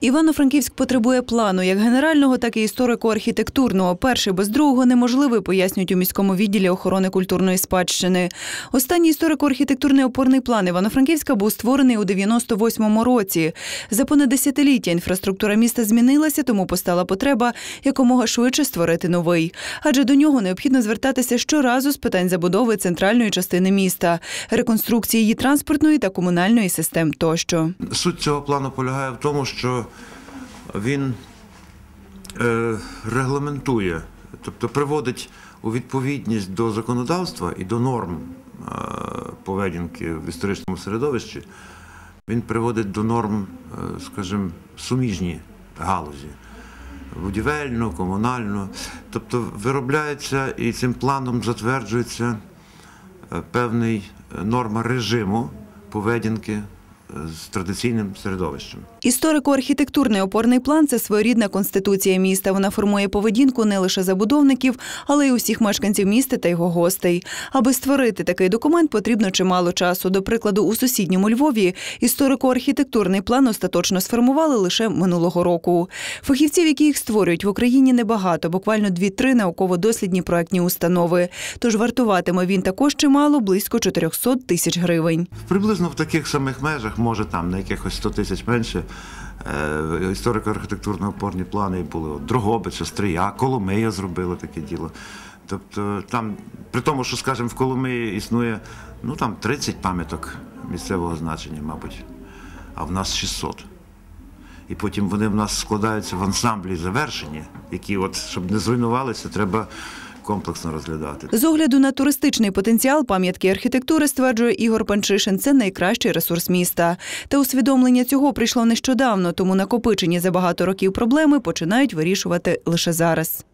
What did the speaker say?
Івано-Франківськ потребує плану як генерального, так і історико-архітектурного. Перший без другого неможливий, пояснюють у міському відділі охорони культурної спадщини. Останній історико-архітектурний опорний план Івано-Франківська був створений у 98-му році. За понад десятиліття інфраструктура міста змінилася, тому постала потреба якомога швидше створити новий. Адже до нього необхідно звертатися щоразу з питань забудови центральної частини міста, реконструкції її транспортної та комунальної систем тощо. Суть цього плану полягає в тому, що він е, регламентує, тобто приводить у відповідність до законодавства і до норм е, поведінки в історичному середовищі. Він приводить до норм, е, скажімо, суміжні галузі. Будівельну, комунальну. Тобто виробляється і цим планом затверджується певний норма режиму поведінки з традиційним середовищем. Історико-архітектурний опорний план це своєрідна конституція міста. Вона формує поведінку не лише забудовників, але й усіх мешканців міста та його гостей. Аби створити такий документ, потрібно чимало часу. До прикладу, у сусідньому Львові історико-архітектурний план остаточно сформували лише минулого року. Фахівців, які їх створюють в Україні, небагато, буквально 2-3 науково-дослідні проектні установи. Тож вартуватиме він також чимало близько 400 тисяч гривень. Приблизно в таких самих межах, може там на якихось 100 тисяч менше. е, Історико-архітектурно опорні плани були Дрогобича, Стрия, Коломия зробили таке діло. Тобто там, при тому, що, скажімо, в Коломиї існує ну там 30 пам'яток місцевого значення, мабуть, а в нас 600. І потім вони в нас складаються в ансамблі завершені, які, от, щоб не зруйнувалися, треба комплексно розглядати. З огляду на туристичний потенціал пам'ятки архітектури, стверджує Ігор Панчишин, це найкращий ресурс міста. Та усвідомлення цього прийшло нещодавно, тому накопичені за багато років проблеми починають вирішувати лише зараз.